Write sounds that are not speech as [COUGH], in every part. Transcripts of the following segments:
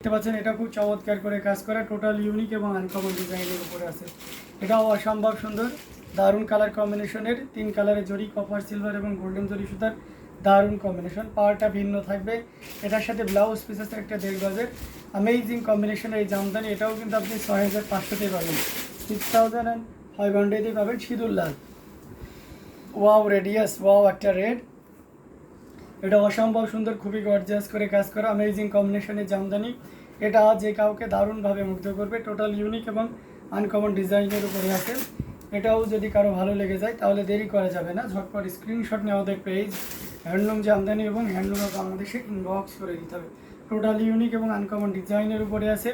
দেখতে পাচ্ছেন, এটা খুব চমৎকার করে কাজ করা টোটাল ইউনিক এবং আনকমন ডিজাইনের উপরে আছে। এটাও অসম্ভব সুন্দর, দারুণ কালার কম্বিনেশনের তিন কালারের জরি কপার সিলভার এবং গোল্ডেন জরি সুতার দারুণ কম্বিনেশন পাওয়ারটা ভিন্ন থাকবে, এটার সাথে ব্লাউজ পিস আছে একটা দেড় গজের। আমেজিং কম্বিনেশনের এই জামদানি, এটাও কিন্তু আপনি ছয় হাজার পাঁচশোতেই পাবেন। সিক্স থাউজেন্ড অ্যান্ড ফাইভ হান্ড্রেডেই পাবেন সিঁদুর লাল। ওয়াও রেডিয়াস ওয়াও একটা রেড এটা অসম্ভব সুন্দর, খুবই গর্জিয়াস করে কাজ করা অ্যামেজিং কম্বিনেশনের জামদানি। এটা যে কাউকে দারুণভাবে মুগ্ধ করবে টোটাল ইউনিক এবং আনকমন ডিজাইনের উপরে আছে। এটাও যদি কারও ভালো লেগে যায়, তাহলে দেরি করা যাবে না। ঝটপট স্ক্রিনশট নিয়ে আমাদের পেজ হ্যান্ডলুম জামদানি এবং হ্যান্ডলুম অফ বাংলাদেশে ইনবক্স করে দিতে হবে। টোটাল ইউনিক এবং আনকমন ডিজাইনের উপরে আছে।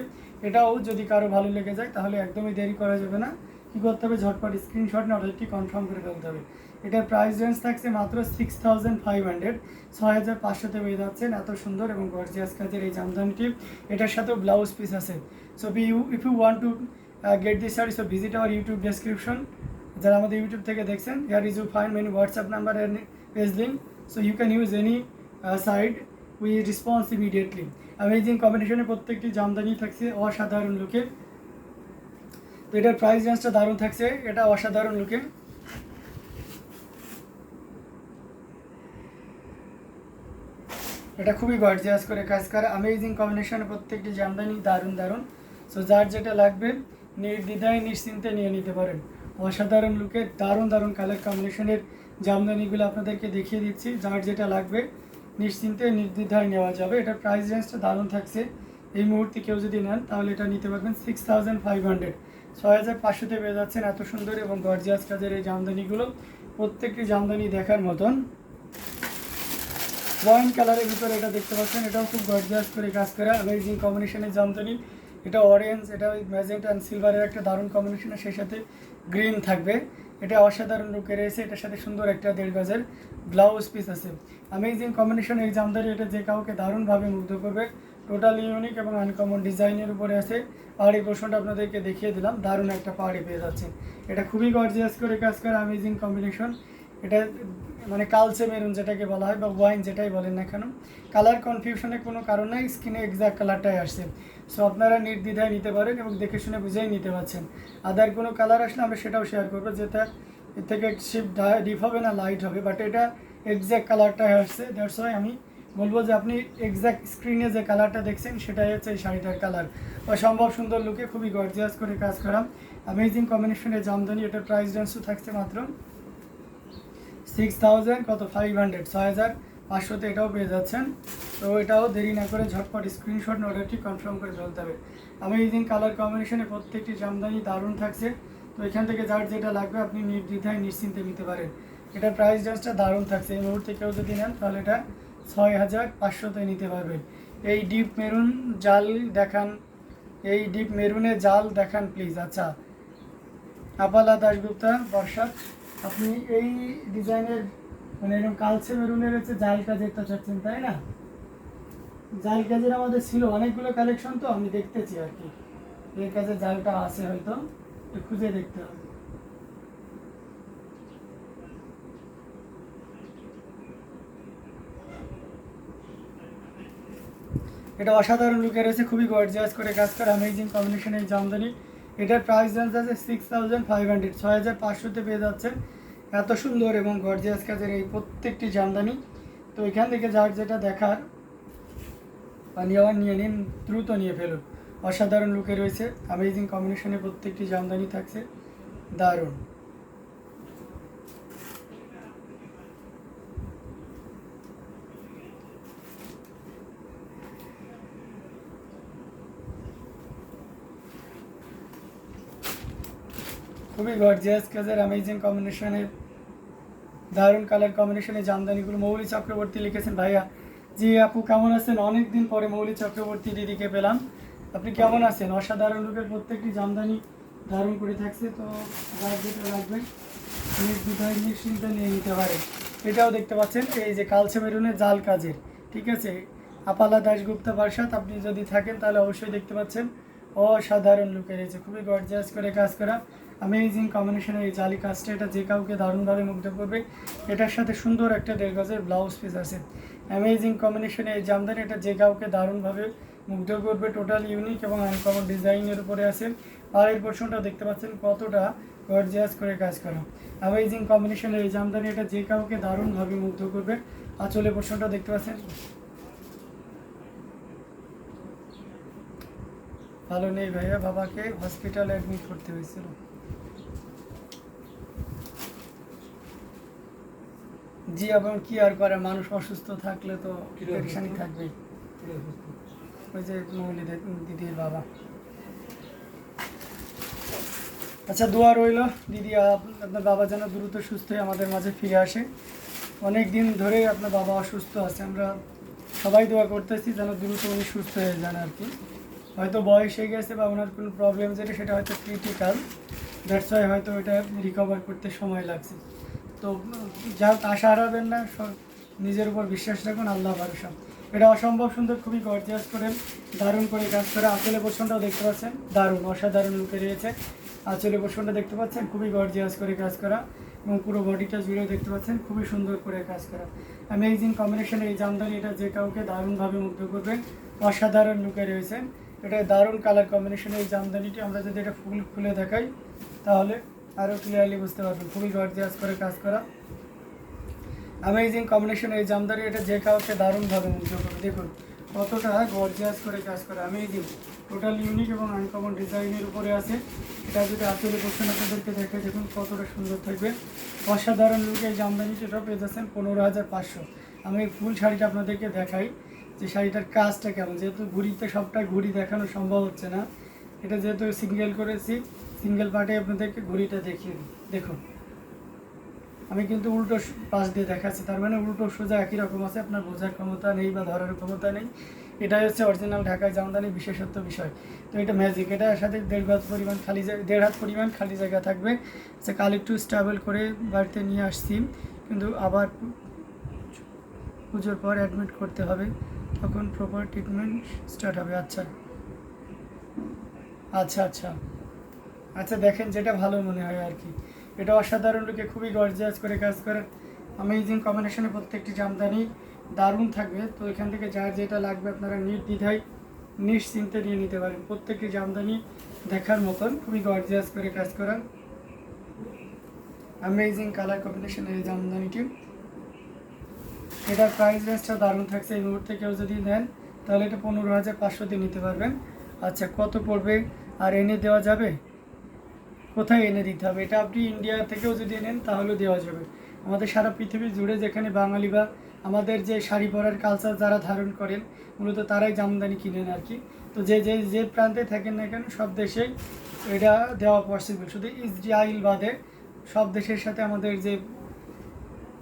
এটাও যদি কারও ভালো লেগে যায়, তাহলে একদমই দেরি করা যাবে না। কী করতে হবে? ঝটপট স্ক্রিনশট নিয়ে অর্ডারটি কনফার্ম করে ফেলতে হবে। এটার প্রাইস রেঞ্জ থাকছে মাত্র সিক্স থাউজেন্ড ফাইভ হান্ড্রেড ছয় হাজার পাঁচশোতে পেয়ে যাচ্ছেন, এত সুন্দর এবং গর্জিয়াস কাজের এই জামদানিটি। এটার সাথেও ব্লাউজ পিস আছে। So you if you want to get this sari so visit our YouTube description যারা আমাদের ইউটিউব থেকে দেখছেন here is you find many WhatsApp number and page link so you can use any side we response immediately amazing কম্বিনেশনে প্রত্যেকটি জামদানি থাকছে অসাধারণ লুকে তো এটার প্রাইস রেঞ্জটা দারুণ থাকছে। এটা অসাধারণ লুকে এটা খুবই গর্জিয়াস করে কাজ করে অ্যামেজিং কম্বিনেশনে প্রত্যেকটি জামদানি দারুণ দারুণ। সো যার যেটা লাগবে, নির্দ্বিধায়, নিশ্চিন্তে নিয়ে নিতে পারেন। অসাধারণ লুকে দারুণ দারুণ কালার কম্বিনেশনের জামদানিগুলো আপনাদেরকে দেখিয়ে দিচ্ছি। যার যেটা লাগবে, নিশ্চিন্তে, নির্দ্বিধায় নেওয়া যাবে। এটার প্রাইস রেঞ্জটা দারুণ থাকছে। এই মুহূর্তে কেউ যদি নেন, তাহলে এটা নিতে পারবেন সিক্স থাউজেন্ড ফাইভ হান্ড্রেড ছয় হাজার পাঁচশোতে পেয়ে যাচ্ছেন এত সুন্দর এবং গর্জিয়াস কাজের এই জামদানিগুলো। প্রত্যেকটি জামদানি দেখার মতন। ওয়াইন কালারের ভিতরে এটা দেখতে পাচ্ছেন, এটাও খুব গর্জিয়াস করে কাজ করা অ্যামেজিং কম্বিনেশনের জামদানি। এটা অরেঞ্জ এটা ওই ম্যাজেন্ট অ্যান্ড সিলভারের একটা দারুণ কম্বিনেশনের সেই সাথে গ্রিন থাকবে। এটা অসাধারণ লুকে রয়েছে, এটার সাথে সুন্দর একটা দেড় গজের ব্লাউজ পিস আছে। অ্যামেজিং কম্বিনেশন এই জামদানি এটা যে কাউকে দারুণভাবে মুগ্ধ করবে টোটাল ইউনিক এবং আনকমন ডিজাইনের উপরে আছে। পাহাড়ি পোর্শনটা আপনাদেরকে দেখিয়ে দিলাম, দারুণ একটা পাহাড়ি পেয়ে যাচ্ছে। এটা খুবই গর্জিয়াস করে কাজ করে অ্যামেজিং কম্বিনেশন এটা মানে কালচে মেরুন যেটাকে বলা হয় বা ওয়াইন যেটাই বলেন না কেন, কালার কনফিউশনের কোনো কারণ নাই, স্কিনে এক্সাক্ট কালারটাই আসছে। সো আপনারা নির্দ্বিধায় নিতে পারেন এবং দেখে শুনে বুঝেই নিতে পারছেন। আদার কোনো কালার আসলে আমরা সেটাও শেয়ার করব যেটা এর থেকে শিপ ডিপ হবে না লাইট হবে বাট এটা এক্স্যাক্ট কালারটাই আসছে। দ্যাটস ওয়াই আমি বলব যে আপনি এক্স্যাক্ট স্ক্রিনে যে কালারটা দেখছেন, সেটাই হচ্ছে এই শাড়িটার কালার। অসম্ভব সুন্দর লুকে খুবই গর্জিয়াস করে কাজ করা। অ্যামেজিং কম্বিনেশনের জামদানি, এটার প্রাইস রেঞ্জও থাকছে মাত্র সিক্স থাউজেন্ড কত? ফাইভ হান্ড্রেড ছয় হাজার পাঁচশোতে এটাও পেয়ে যাচ্ছেন। তো এটাও দেরি না করে ঝটপট স্ক্রিনশট অর্ডারটি কনফার্ম করে ফেলতে হবে। আমি এই দিন কালার কম্বিনেশনে প্রত্যেকটি জামদানি দারুণ থাকছে। তো এখান থেকে যার যেটা লাগবে আপনি নির্দ্বিধায় নিশ্চিন্তে নিতে পারেন। এটার প্রাইস রেঞ্জটা দারুণ থাকছে। এই মুহূর্তে কেউ যদি নেন, তাহলে এটা ছয় হাজার পাঁচশোতে নিতে পারবেন। এই ডিপ মেরুন জাল দেখান। এই ডিপ মেরুনে জাল দেখান প্লিজ আচ্ছা। আপালা দাশগুপ্তা, বর্ষা। আপনি এই ডিজাইনের মানে এরকম কালচে মেরুনের হচ্ছে জাল কাজেরটা চাচ্ছেন, তাই না? জাল কাজের আমাদের ছিল অনেকগুলো কালেকশন তো, আমি দেখতেছি আর কি। এই কাজে জালটা আছে হয়তো, একটু খুঁজে দেখতে হবে। এটা অসাধারণ লুকে রয়েছে খুবই গর্জিয়াস করে কাজ করে অ্যামেজিং কম্বিনেশনের জামদানি। এটার প্রাইস রেঞ্জ আছে সিক্স থাউজেন্ড ফাইভ হান্ড্রেড ছয় হাজার পাঁচশোতে পেয়ে যাচ্ছেন। এত সুন্দর এবং গর্জিয়াস কাজের এই প্রত্যেকটি জামদানি। তো এখান থেকে যার যেটা দেখার বা নেওয়ার নিয়ে নিন, দ্রুত নিয়ে ফেলুন। অসাধারণ লুকে রয়েছে অ্যামেজিং কম্বিনেশনে প্রত্যেকটি জামদানি থাকছে। দারুণ। খুবই গর্জিয়াস কাজের অ্যামেজিং কম্বিনেশনের দারুণ কালার কম্বিনেশনে জামদানিগুলো মৌলি চক্রবর্তী লিখেছেন ভাইয়া। জি আপু, কেমন আছেন? অনেক দিন পরে মৌলি চক্রবর্তী দিদিকে পেলাম। আপনি কেমন আছেন? অসাধারণ রূপের প্রত্যেকটি জামদানি ধারণ করে থাকছে, তো যার যেটা লাগবে নির্দ্বিধায় নিশ্চিন্তে নিয়ে নিতে পারে। এটাও দেখতে পাচ্ছেন, এই যে কালচে মেরুনের জাল কাজের, ঠিক আছে? আপালা দাশগুপ্তা বারসাত আপনি যদি থাকেন তাহলে অবশ্যই দেখতে পাচ্ছেন। অসাধারণ লুকে রয়েছে, খুবই গর্জিয়াস করে কাজ করা অ্যামেজিং কম্বিনেশনের এই জালি কাজটা, এটা যে কাউকে দারুণভাবে মুগ্ধ করবে, এটার সাথে সুন্দর একটা দেড় গজের ব্লাউজ পিস আছে অ্যামেজিং কম্বিনেশনে এই জামদানি, এটা যে কাউকে দারুণভাবে মুগ্ধ করবে টোটাল ইউনিক এবং আনকমন ডিজাইনের উপরে আছে, পাড়ের পোর্শনটা দেখতে পাচ্ছেন কতটা গর্জিয়াস করে কাজ করা অ্যামেজিং কম্বিনেশনের এই জামদানি, এটা যে কাউকে দারুণভাবে মুগ্ধ করবে আঁচলে পোর্শনটা দেখতে পাচ্ছেন ভালো নেই ভাইয়া বাবাকে হসপিটালে অ্যাডমিট করতে হয়েছিল। জি এবং কি আর করে মানুষ অসুস্থ থাকলে তো পেরেশানি থাকবেই। ওই যে মৌলিদের দিদির বাবা। আচ্ছা দোয়া রইল। দিদি আপনার বাবা যেন দ্রুত সুস্থ হয়ে আমাদের মাঝে ফিরে আসে। অনেক দিন ধরে আপনার বাবা অসুস্থ আছে। আমরা সবাই দোয়া করতেছি যেন দ্রুত উনি সুস্থ হয়ে যান আর কি। হয়তো বয়স হয়ে গেছে বা ওনার কোনো প্রবলেম যেটা, সেটা হয়তো ক্রিটিক্যাল দ্যাটস ওয়াই হয়তো এটা রিকভার করতে সময় লাগছে। তো, যা আশা হারাবেন না নিজের উপর বিশ্বাস রাখুন, আল্লাহ ভরসা। এটা অসম্ভব সুন্দর, খুবই গর্জিয়াস করে, দারুণ করে কাজ করে। আঁচলে পোষণটাও দেখতে পাচ্ছেন, দারুণ, অসাধারণ লুকে রয়েছে। আঁচলে পোষণটা দেখতে পাচ্ছেন, খুবই গর্জিয়াস করে কাজ করা। এবং পুরো বডিটা জুড়ে দেখতে পাচ্ছেন, খুবই সুন্দর করে কাজ করা। অ্যামেজিং কম্বিনেশনে এই জামদানি এটা যে কাউকে দারুণভাবে মুগ্ধ করবে, অসাধারণ লুকে রয়েছে। এটা দারুণ কালার কম্বিনেশনের এই জামদানিটি। আমরা যদি এটা ফুল খুলে দেখাই, তাহলে আরও ক্লিয়ারলি বুঝতে পারবেন। খুবই গর্জিয়াস করে কাজ করা। অ্যামেজিং কম্বিনেশন এই জামদানি। এটা যে কাউকে দারুণভাবে মুগ্ধ করবে। দেখুন, কতটা গর্জিয়াস করে কাজ করা। অ্যামেজিং টোটাল ইউনিক এবং আনকমন ডিজাইনের উপরে আছে। এটা যদি আসলে কোশ্চেন আপনাদেরকে দেখে দেখুন কতটা সুন্দর থাকবে। অসাধারণ লুকে এই জামদানিটি। এটা পেয়ে যাচ্ছেন পনেরো হাজার পাঁচশো। আমি ফুল শাড়িটা আপনাদেরকে দেখাই। যে শাড়িটার কাজটা কেমন? যেহেতু ঘুড়িতে সবটা ঘুড়ি দেখানো সম্ভব হচ্ছে না, এটা যেহেতু সিঙ্গেল করেছি সিঙ্গেল পার্টে আপনাদেরকে ঘুড়িটা দেখিয়ে দিই। দেখুন, আমি কিন্তু উল্টো পাশ দিয়ে দেখাচ্ছি, তার মানে উল্টো সোজা একই রকম আছে, আপনার বোঝার ক্ষমতা নেই বা ধরার ক্ষমতা নেই। এটাই হচ্ছে অরিজিনাল ঢাকায় জামদানি বিশেষত্ব বিষয়। তো এটা ম্যাজিক এটার সাথে দেড় হাত পরিমাণ খালি জায়গা, দেড় হাত পরিমাণ খালি জায়গা থাকবে। সে কাল একটু স্ট্রাভেল করে বাড়িতে নিয়ে আসছি, কিন্তু আবার পুজোর পর অ্যাডমিট করতে হবে। তখন প্রপার ট্রিটমেন্ট স্টার্ট হবে। আচ্ছা। আচ্ছা আচ্ছা। আচ্ছা দেখেন যেটা ভালো মনে হয় আর কি। এটা অসাধারণ লোকে খুবই গর্জিয়াস করে কাজ করে। অ্যামেজিং কম্বিনেশনে প্রত্যেকটি জামদানি দারুণ থাকবে। তো এখান থেকে যার যেটা লাগবে আপনারা নির্দ্বিধায়, নিশ্চিন্তে নিয়ে নিতে পারেন। প্রত্যেকটি জামদানি দেখার মতন খুবই গর্জিয়াস করে কাজ করা। অ্যামেজিং কালার কম্বিনেশন এই জামদানিটি। এটার প্রাইস রেঞ্জটা দারুণ থাকছে। এই মুহূর্তে কেউ যদি নেন, তাহলে এটা পনেরো হাজার পাঁচশো দিয়ে নিতে পারবেন। আচ্ছা কত পড়বে? আর এনে দেওয়া যাবে? কোথায় এনে দিতে হবে? এটা আপনি ইন্ডিয়া থেকেও যদি নেন, তাহলেও দেওয়া যাবে। আমাদের সারা পৃথিবী জুড়ে যেখানে বাঙালি বা আমাদের যে শাড়ি পরার কালচার যারা ধারণ করেন, মূলত তারাই জামদানি কিনেন আর কি। তো যে যে যে প্রান্তে থাকেন না কেন, সব দেশেই এটা দেওয়া পসিবল শুধু ইসরায়েল বাদে সব দেশের সাথে আমাদের যে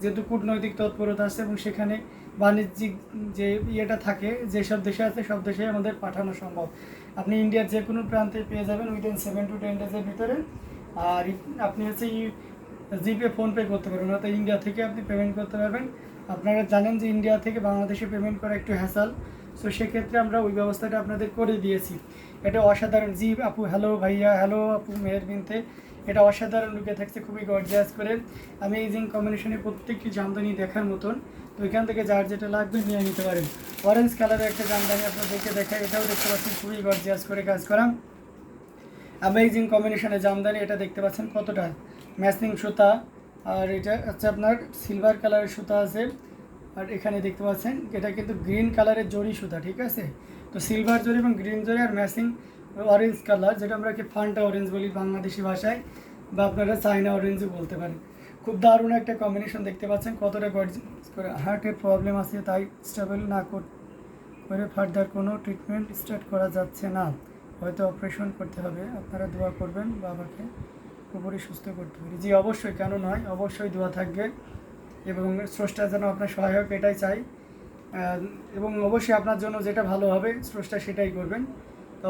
যেহেতু কূটনৈতিক তৎপরতা আছে এবং সেখানে বাণিজ্যিক যে ইয়েটা থাকে, যেসব দেশে আছে সব দেশে আমাদের পাঠানো সম্ভব। আপনি ইন্ডিয়ার যে কোনো প্রান্তে পেয়ে যাবেন উইদিন সেভেন টু টেন ডেজের ভিতরে। আর আপনি হচ্ছে জিপে ফোনপে করতে পারবেন, অর্থাৎ ইন্ডিয়া থেকে আপনি পেমেন্ট করতে পারবেন। আপনারা জানেন যে ইন্ডিয়া থেকে বাংলাদেশে পেমেন্ট করা একটু হ্যাসাল সো সেক্ষেত্রে আমরা ওই ব্যবস্থাটা আপনাদের করে দিয়েছি। এটা অসাধারণ। জি আপু হ্যালো ভাইয়া হ্যালো আপু মেহের বিনতে এটা অসাধারণ লুকে থাকছে খুবই গর্জিয়াস করে। অ্যামেজিং কম্বিনেশনে প্রত্যেকটি জামদানি দেখার মতন। তো এখান থেকে যার যেটা লাগবে নিয়ে নিতে পারেন। অরেঞ্জ কালারের একটা জামদানি আপনাদেরকে দেখায় এটাও দেখতে পাচ্ছেন খুবই গর্জিয়াস করে কাজ করা। অ্যামেজিং কম্বিনেশনে জামদানি, এটা দেখতে পাচ্ছেন কতটা ম্যাচিং সুতা। আর এটা হচ্ছে আপনার সিলভার কালারের সুতা আছে। আর এখানে দেখতে পাচ্ছেন, এটা কিন্তু গ্রিন কালারের জরি সুতা, ঠিক আছে? তো সিলভার জরি এবং গ্রিন জরি আর ম্যাচিং অরেঞ্জ কালার যেটা আমরা কি ফান্টা অরেঞ্জ বলি বাংলাদেশি ভাষায়, বা আপনারা চাইনা অরেঞ্জও বলতে পারেন। খুব দারুণ একটা কম্বিনেশন দেখতে পাচ্ছেন, কতটা গর্জিয়াস করে। হার্টের প্রবলেম আছে, তাই স্টেবল না কর- ফার্দার কোনো ট্রিটমেন্ট স্টার্ট করা যাচ্ছে না। হয়তো অপারেশন করতে হবে। আপনারা দোয়া করবেন বাবাকে পুরোপুরি সুস্থ করতে পারি জি, অবশ্যই, কেন নয়, অবশ্যই দোয়া থাকবে। এবং স্রষ্টা যেন আপনার সহায়ক, এটাই চাই। এবং অবশ্যই আপনার জন্য যেটা ভালো হবে, স্রষ্টা সেটাই করবেন।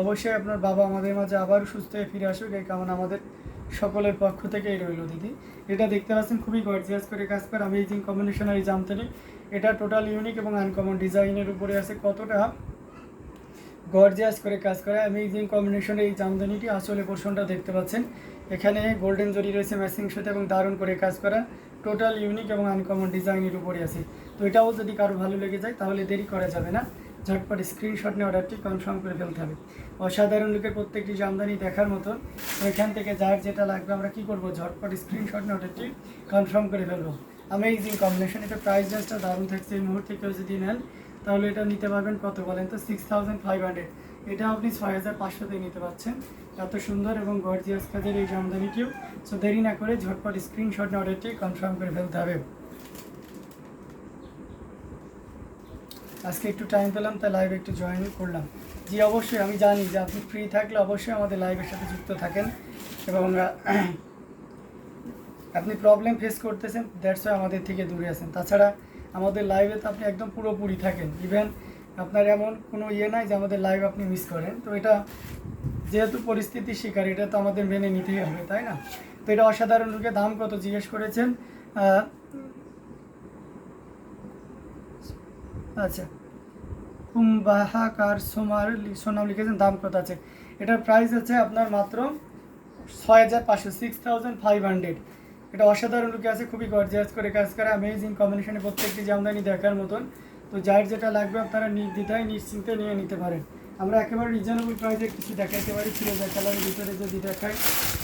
অবশ্যই আপনার বাবা আমাদের মাঝে আবারও সুস্থ হয়ে ফিরে আসুক। এই কামনা আমাদের সকলের পক্ষ থেকেই রইল, দিদি। এটা দেখতে পাচ্ছেন, খুবই গর্জিয়াস করে কাজ করে অ্যামেজিং কম্বিনেশনের এই জামতানি এটা টোটাল ইউনিক এবং আনকমন ডিজাইনের উপরে আছে। কতটা গর্জিয়াস করে কাজ করা অ্যামেজিং কম্বিনেশনে এই জামদানিটি আসলে পোর্শনটা দেখতে পাচ্ছেন। এখানে গোল্ডেন জরি রয়েছে ম্যাচিং সাথে এবং দারুণ করে কাজ করা। টোটাল ইউনিক এবং আনকমন ডিজাইনের উপরে আছে। তো এটাও যদি কারও ভালো লেগে যায়, তাহলে দেরি করা যাবে না। ঝটপট স্ক্রিনশট নিয়ে অর্ডারটি কনফার্ম করে ফেলতে হবে। অসাধারণ লুকের প্রত্যেকটি জামদানি দেখার মতন তো এখান থেকে যার যেটা লাগবে আমরা কি করব? ঝটপট স্ক্রিনশট নিয়ে অর্ডারটি কনফার্ম করে ফেলব। অ্যামেজিং কম্বিনেশন এটা প্রাইস রেঞ্জটা দারুণ থাকছে। এই মুহূর্তে কেউ যদি নেন, তাহলে এটা নিতে পারবেন কত বলেন তো? সিক্স থাউজেন্ড ফাইভ হান্ড্রেড এটা আপনি ছয় হাজার পাঁচশোতে নিতে পারছেন। এত সুন্দর এবং গর্জিয়াস কাজের এই জামদানিটিও। সো দেরি না করে ঝটপট স্ক্রিনশট নিয়ে অর্ডারটি কনফার্ম করে ফেলতে হবে। আজকে একটু টাইম পেলাম, তাই লাইভে একটু জয়েন করলাম। জি, অবশ্যই, আমি জানি যে আপনি ফ্রি থাকলে অবশ্যই আমাদের লাইভের সাথে যুক্ত থাকেন এবং [CLEARS THROAT] আপনি প্রবলেম ফেস করতেছেন দ্যাটস আমাদের থেকে দূরে আছেন। তাছাড়া আমাদের লাইভে তো আপনি একদম পুরোপুরি থাকেন। ইভেন আপনার এমন কোনো ইয়ে নাই যে আমাদের লাইভ আপনি মিস করেন। তো এটা যেহেতু পরিস্থিতির শিকার, এটা তো আমাদের মেনে নিতেই হবে, তাই না? তো এটা অসাধারণ রূপে দাম কত জিজ্ঞেস করেছেন। আচ্ছা। কুম্বাহাকার সোমার সোনাম লিখেছেন, দাম কত আছে? এটার প্রাইস আছে আপনার মাত্র ছয় হাজার পাঁচশো সিক্স থাউজেন্ড ফাইভ হান্ড্রেড এটা অসাধারণ লুকে আছে, খুবই গর্জিয়াস করে কাজ করে অ্যামেজিং কম্বিনেশনে প্রত্যেকটি জামদানি দেখার মতন। তো যার যেটা লাগবে আপনারা নির্দ্বিধায়, নিশ্চিন্তে নিয়ে নিতে পারেন। আমরা একেবারে রিজনেবল প্রাইসে কিছু দেখাইতে পারি ফিরোজা কালারের ভিতরে যদি দেখাই,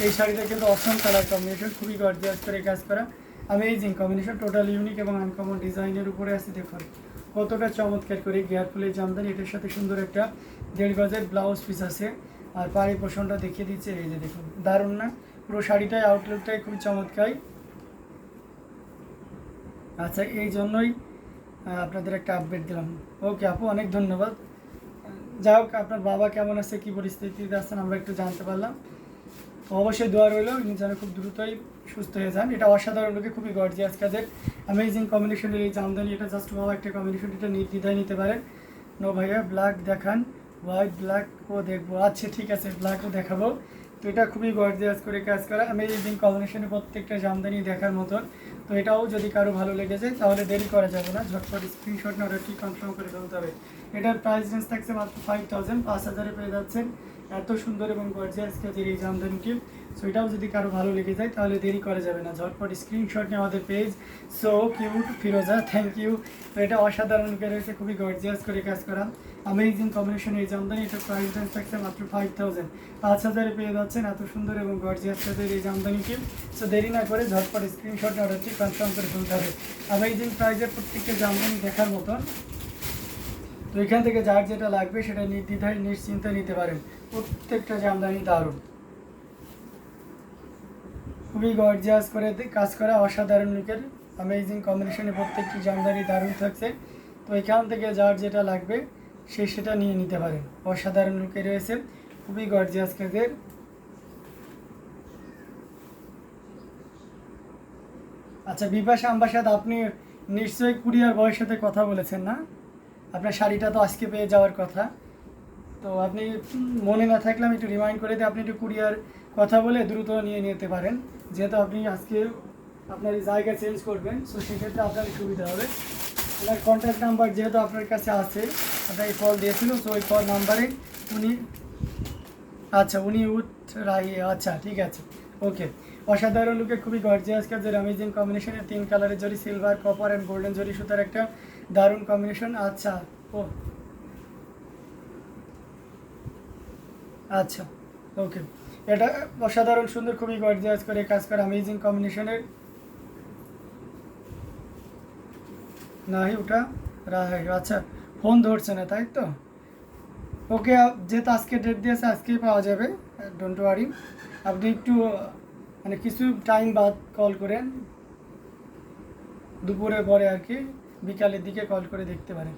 এই শাড়িটা কিন্তু অসম কালার কম্বিনেশন খুবই গর্জিয়াস করে কাজ করা অ্যামেজিং কম্বিনেশন টোটাল ইউনিক এবং আনকমন ডিজাইনের উপরে আছে, দেখুন। কতটা চমৎকার করে গিয়ার ফুলের জামদানি, এটার সাথে সুন্দর একটা দেড় গজের ব্লাউজ পিস আছে। আর পাড়ি পোষণটা দেখিয়ে দিচ্ছে, এই যে দেখুন, দারুণ না? পুরো শাড়িটাই আউটলুকটাই খুবই চমৎকার। আচ্ছা এই জন্যই আপনাদের একটা আপডেট দিলাম। ওকে আপু, অনেক ধন্যবাদ। যাই হোক, আপনার বাবা কেমন আছে, কী পরিস্থিতিতে আছেন, আমরা একটু জানতে পারলাম। অবশ্যই দোয়া রইল, ইনি যেন খুব দ্রুতই সুস্থ হয়ে যান। এটা অসাধারণ, লোকে খুবই গর্জিয়াস কাজের। অ্যামেজিং কম্বিনেশনের এই জামদানি এটা জাস্ট বাবা একটা কম্বিনেশন এটা নির্দ্বিধায় নিতে পারেন। নো ভাইয়া ব্ল্যাক দেখান। হোয়াইট ব্ল্যাকও দেখব। আচ্ছা ঠিক আছে ব্ল্যাকও দেখাবো। তো এটা খুবই গর্জিয়াস করে কাজ করা। অ্যামেজিং কম্বিনেশনে প্রত্যেকটা জামদানি দেখার মতন। তো এটাও যদি কারও ভালো লেগেছে তাহলে দেরি করা যাবে না। ঝটপট স্ক্রিনশট না অর্ডারটি কনফার্ম করে ফেলতে হবে। এটার প্রাইস রেঞ্জ থাকছে মাত্র ফাইভ থাউজেন্ড পাঁচ হাজারে পেয়ে যাচ্ছেন। এত সুন্দর এবং গর্জিয়াস কাজের এই জামদানিটি সো এটাও যদি কারও ভালো লেগে যায়, তাহলে দেরি করা যাবে না। ঝটপট স্ক্রিনশট নিয়ে আমাদের page so cute Firoza thank you তো এটা অসাধারণ লুকে রয়েছে খুবই গর্জিয়াস করে কাজ করা। অ্যামেজিং কম্বিনেশন এই জামদানি। এটা প্রাইস রেঞ্জ থাকছে মাত্র ফাইভ থাউজেন্ড পাঁচ হাজারে পেয়ে যাচ্ছেন এত সুন্দর এবং গর্জিয়াস কাজের এই জামদানিটি সো দেরি না করে ঝটপট স্ক্রিনশট অর্ডারটি কনফার্ম করে ফেলতে হবে। অ্যামেজিং প্রাইজের প্রত্যেকটা জামদানি দেখার মতন। তো এখান থেকে যার যেটা লাগবে সেটা নির্দ্বিধায়, নিশ্চিন্তে নিতে পারেন। প্রত্যেকটা জামদানি দারুণ। খুবই গর্জিয়াস করে কাজ করা অসাধারণ লুকের অ্যামেজিং কম্বিনেশনে প্রত্যেকটি জামদানি দারুণ থাকছে। তো এখান থেকে যার যেটা লাগবে, সে সেটা নিয়ে নিতে পারেন অসাধারণ লুকে রয়েছে। খুবই গর্জিয়াস কাজের। আচ্ছা বিপাশা আম্বাসাদ, আপনি নিশ্চয়ই কুরিয়ার বয়ের সাথে কথা বলেছেন না? আপনার শাড়িটা তো আজকে পেয়ে যাওয়ার কথা। তো আপনি মনে না থাকলে আমি একটু রিমাইন্ড করে দিই, আপনি একটু কুরিয়ার কথা বলে দ্রুত নিয়ে নিতে পারেন। যেহেতু আপনি আজকে আপনার জায়গা চেঞ্জ করবেন সো সেক্ষেত্রে আপনার সুবিধা হবে। ওনার কন্ট্যাক্ট নাম্বার যেহেতু আপনার কাছে আছে আপনাকে কল দিয়েছিল সো ওই কল নাম্বারে উনি আচ্ছা উনি উঠ রাই আচ্ছা ঠিক আছে ওকে অসাধারণ লুকে খুবই গর্জিয়াস কাজের অ্যামেজিং কম্বিনেশনের তিন কালারের জরি সিলভার কপার অ্যান্ড গোল্ডেন জরি সুতার একটা দারুণ কম্বিনেশন আচ্ছা ও আচ্ছা ওকে এটা অসাধারণ, সুন্দর, খুবই গর্জিয়াস করে কাজ করা অ্যামেজিং কম্বিনেশনের নাই ওটা? রাহাই আচ্ছা ফোন ধরছে না, তাই তো? ওকে যেহেতু আজকে ডেট দিয়েছে, আজকেই পাওয়া যাবে ডোন্ট ওয়ারি আপনি একটু মানে কিছু টাইম বাদ কল করেন। দুপুরে পরে আর কি, বিকালের দিকে কল করে দেখতে পারেন।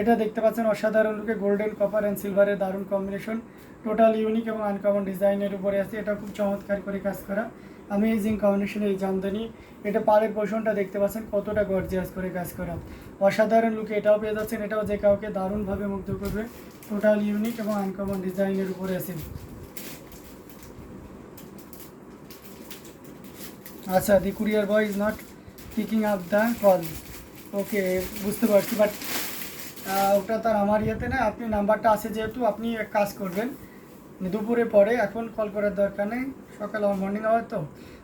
এটা দেখতে পাচ্ছেন, অসাধারণ লুকে গোল্ডেন কপার অ্যান্ড সিলভারের দারুণ কম্বিনেশন টোটাল ইউনিক এবং আনকমন ডিজাইনের উপরে আছে। এটা খুব চমৎকার করে কাজ করা। অ্যামেজিং কম্বিনেশন এই জামদানি। এটা পাড়ের পোষণটা দেখতে পাচ্ছেন, কতটা গর্জিয়াস করে কাজ করা। অসাধারণ লুকে এটাও পেয়ে যাচ্ছেন, এটাও যে কাউকে দারুণভাবে মুগ্ধ করবে। টোটাল ইউনিক এবং আনকমন ডিজাইনের উপরে আছে। আচ্ছা the courier boy is not picking up the call okay বুঝতে পারছি বাট ওটা তার আমার ইয়েতে না, আপনি নাম্বারটা আছে যেহেতু, আপনি এক কাজ করবেন। দুপুরে পরে এখন কল করার দরকার নেই, সকাল আমার মর্নিং আওয়ার তো।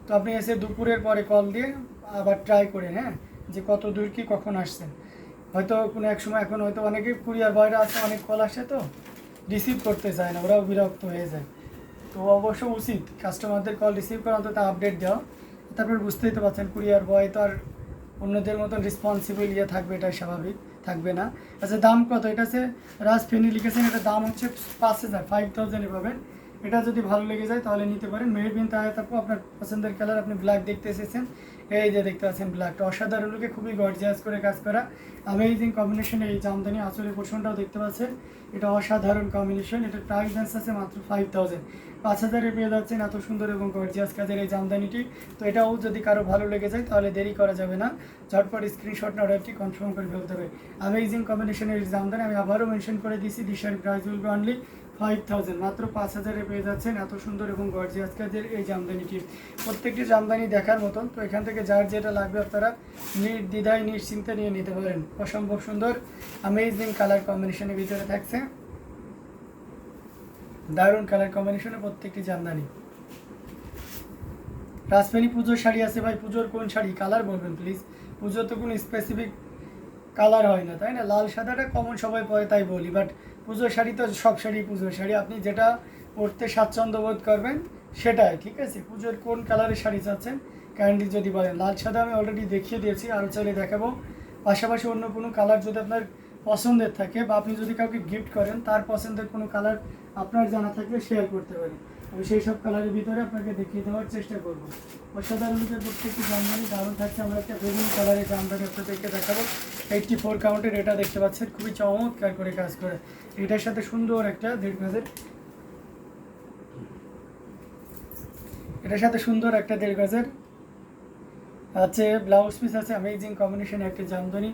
তো আপনি এসে দুপুরের পরে কল দিয়ে আবার ট্রাই করেন হ্যাঁ যে কত দূর কি কখন আসছেন। হয়তো কোনো এক সময় এখন হয়তো অনেকে কুরিয়ার বয়রা আছে, অনেক কল আসে তো রিসিভ করতে চায় না, ওরাও বিরক্ত হয়ে যায়। তো অবশ্য উচিত কাস্টমারদের কল রিসিভ করা অন্তত আপডেট দেওয়া। তারপর বুঝতেই তো পারছেন কুরিয়ার বয় তো আর অন্যদের মতন রেসপন্সিবল ইয়ে থাকবে, এটাই স্বাভাবিক। থাকবে না। আচ্ছা দাম কত? এটা হচ্ছে রাজ ফেনি লিখেছেন, এটা দাম হচ্ছে পাঁচ হাজার ফাইভ থাউজেন্ডে পাবেন। এটা যদি ভালো লেগে যায় তাহলে নিতে পারেন। মেহরবিন তাহে তারপর আপনার পছন্দের কালার আপনি ব্ল্যাক দেখতে এসেছেন। এই যে দেখতে পাচ্ছেন ব্ল্যাকটা, অসাধারণ লোকে খুবই গর্জিয়াস করে কাজ করা। অ্যামেজিং কম্বিনেশনে এই জামদানি আঁচলের পোষণটাও দেখতে পাচ্ছেন। এটা অসাধারণ কম্বিনেশন এটার প্রাইস রেঞ্জ আছে মাত্র ফাইভ থাউজেন্ড পাঁচ হাজারে পেয়ে যাচ্ছেন এত সুন্দর এবং গর্জিয়াস কাজের এই জামদানিটি। তো এটাও যদি কারও ভালো লেগে যায়, তাহলে দেরি করা যাবে না। ঝটপট স্ক্রিনশট না অর্ডারটি কনফার্ম করে ফেলতে হবে। অ্যামেজিং কম্বিনেশনের জামদানি আমি আবারও মেনশন করে দিয়েছি দিশার price will only five thousand মাত্র পাঁচ হাজারে পেয়ে যাচ্ছেন এত সুন্দর এবং গর্জিয়াস কাজের এই প্রত্যেকটি জামদানি দেখার মতন। তো এখান থেকে যার যেটা লাগবে আপনারা নির্দ্বিধায়, নিশ্চিন্তে নিয়ে নিতে পারেন। অসম্ভব সুন্দর অ্যামেজিং কালার কম্বিনেশনের ভিতরে থাকছে। দারুণ কালার প্রত্যেকটি জামদানি। পুজোর শাড়ি আছে ভাই। পুজোর কোন শাড়ি? কালার বলবেন প্লিজ পুজোর তো কোনো স্পেসিফিক কালার হয় না, তাই না? লাল সাদাটা কমন সবাই পরে তাই বলি বাট পুজোর শাড়ি তো সব শাড়ি পুজোর শাড়ি। আপনি যেটা পরতে স্বাচ্ছন্দ্য বোধ করবেন, সেটাই, ঠিক আছে? পুজোর কোন কালারের শাড়ি চাচ্ছেন? কাইন্ডলি যদি বলেন। লাল সাদা আমি অলরেডি দেখিয়ে দিয়েছি আরও চাইলে দেখাবো। পাশাপাশি অন্য কোনো কালার যদি আপনার পছন্দের থাকে বা আপনি যদি কাউকে গিফট করেন, তার পছন্দের কোনো কালার আপনার জানা থাকলে শেয়ার করতে পারেন। আমি সেই সব কালারের ভিতরে আপনাকে দেখিয়ে দেওয়ার চেষ্টা করব। অসাধারণ রূপে প্রত্যেকটি জামদানি দারুণ থাকছে, আমরা একটা বিভিন্ন কালারের জামদানি আপনাদেরকে দেখাবো। এইটটি ফোর কাউন্টের এটা দেখতে পাচ্ছেন, খুবই চমৎকার করে কাজ করে। এটার সাথে সুন্দর একটা দেড় গজের এটার সাথে সুন্দর একটা দেড় গজের আছে ব্লাউজ পিস আছে অ্যামেজিং কম্বিনেশন একটা জামদানি।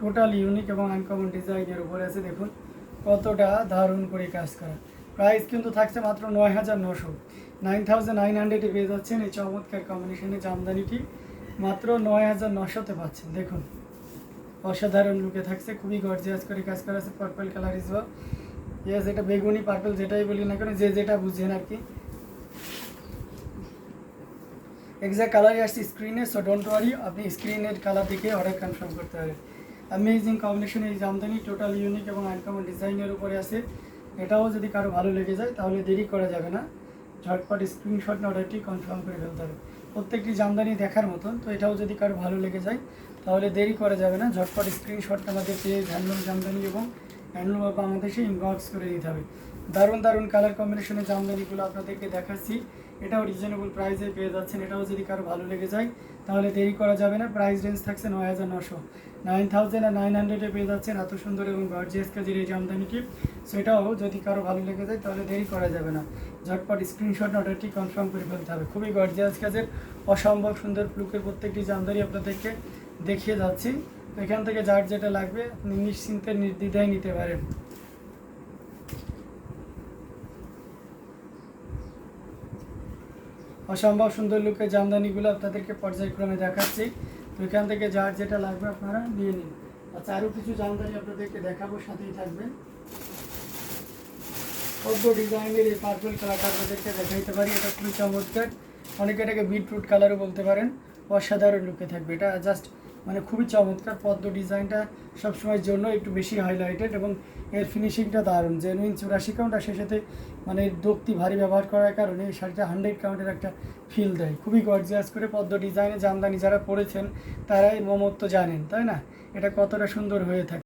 টোটাল ইউনিক এবং আনকমন ডিজাইনের উপরে আছে, দেখুন। কতটা দারুণ করে কাজ করা। প্রাইস কিন্তু থাকছে মাত্র নয় হাজার নশো। নাইন থাউজেন্ড নাইন হান্ড্রেডে পেয়ে যাচ্ছেন এই চমৎকার কম্বিনেশনের জামদানিটি। মাত্র নয় হাজার নশোতে পাচ্ছেন, দেখুন। অসাধারণ লুকে থাকছে, খুবই গর্জিয়াস করে কাজ করা আছে পার্পল কালার ইস ইয়েস এটা বেগুনি পার্পল যেটাই বলি না কেন, যে যেটা বুঝছেন আর কি। এক্সাক্ট কালারই আসছে স্ক্রিনে সো ডোন্ট ওয়ারি আপনি স্ক্রিনের কালার দেখে অর্ডার কনফার্ম করতে পারেন। অ্যামেজিং কম্বিনেশন এই জামদানি টোটাল ইউনিক এবং আনকমন ডিজাইনের উপরে আছে। এটাও যদি কারও ভালো লেগে যায়, তাহলে দেরি করা যাবে না। ঝটপট স্ক্রিনশট অর্ডারটি কনফার্ম করে ফেলতে হবে। প্রত্যেকটি জামদানি দেখার মতন, তো এটাও যদি কারও ভালো লেগে যায়, তাহলে দেরি করা যাবে না। ঝটপট স্ক্রিনশট আমাদের পেয়ে হ্যান্ডলুম জামদানি এবং হ্যান্ডলুম বাংলাদেশে ইনবক্স করে দিতে হবে। দারুণ দারুণ কালার কম্বিনেশনের জামদানিগুলো আপনাদেরকে দেখাচ্ছি। এটাও রিজনেবল প্রাইসে পেয়ে যাচ্ছেন। এটাও যদি কারও ভালো লেগে যায়, তাহলে দেরি করা যাবে না। প্রাইস রেঞ্জ থাকছে নয় হাজার নশো। নাইন থাউজেন্ড আর নাইন হান্ড্রেডে পেয়ে যাচ্ছেন। এত সুন্দর এবং গর্জিয়াস কাজের এই জামদানিটি সেটাও যদি কারও ভালো লেগে যায়, তাহলে দেরি করা যাবে না। ঝটপট স্ক্রিনশট অর্ডারটি কনফার্ম করে ফেলতে হবে। খুবই গর্জিয়াস কাজের, অসম্ভব সুন্দর লুকের প্রত্যেকটি জামদানি আপনাদেরকে দেখিয়ে যাচ্ছি। এখান থেকে যার যেটা লাগবে আপনি নিশ্চিন্তে নির্দ্বিধায় নিতে পারেন। অসম্ভব সুন্দর লুকের জামদানিগুলো আপনাদেরকে পর্যায়ক্রমে দেখাচ্ছি। তো এখান থেকে যার যেটা লাগবে আপনারা নিয়ে নিন। আচ্ছা আরও কিছু জামদানি আপনাদেরকে দেখাবো, সাথেই থাকবেন। অল্প ডিজাইনের এই পার্পল কালারটা আপনাদেরকে দেখাইতে পারি, এটা খুবই চমৎকার। অনেকে এটাকে বিটরুট কালারও বলতে পারেন। অসাধারণ লুকে থাকবে। এটা জাস্ট মানে খুবই চমৎকার পদ্ম ডিজাইনটা সবসময়ের জন্য একটু বেশি হাইলাইটেড এবং এর ফিনিশিংটা দারুণ। জেনুইন চুরাশি কাউন্ট আর সাথে মানে দক্তি ভারী ব্যবহার করার কারণে এই শাড়িটা হান্ড্রেড কাউন্টের একটা ফিল দেয়। খুবই গর্জিয়াস করে পদ্ম ডিজাইনে জামদানি যারা পরেছেন, তারাই মমত্ব জানেন, তাই না? এটা কতটা সুন্দর হয়ে থাকে।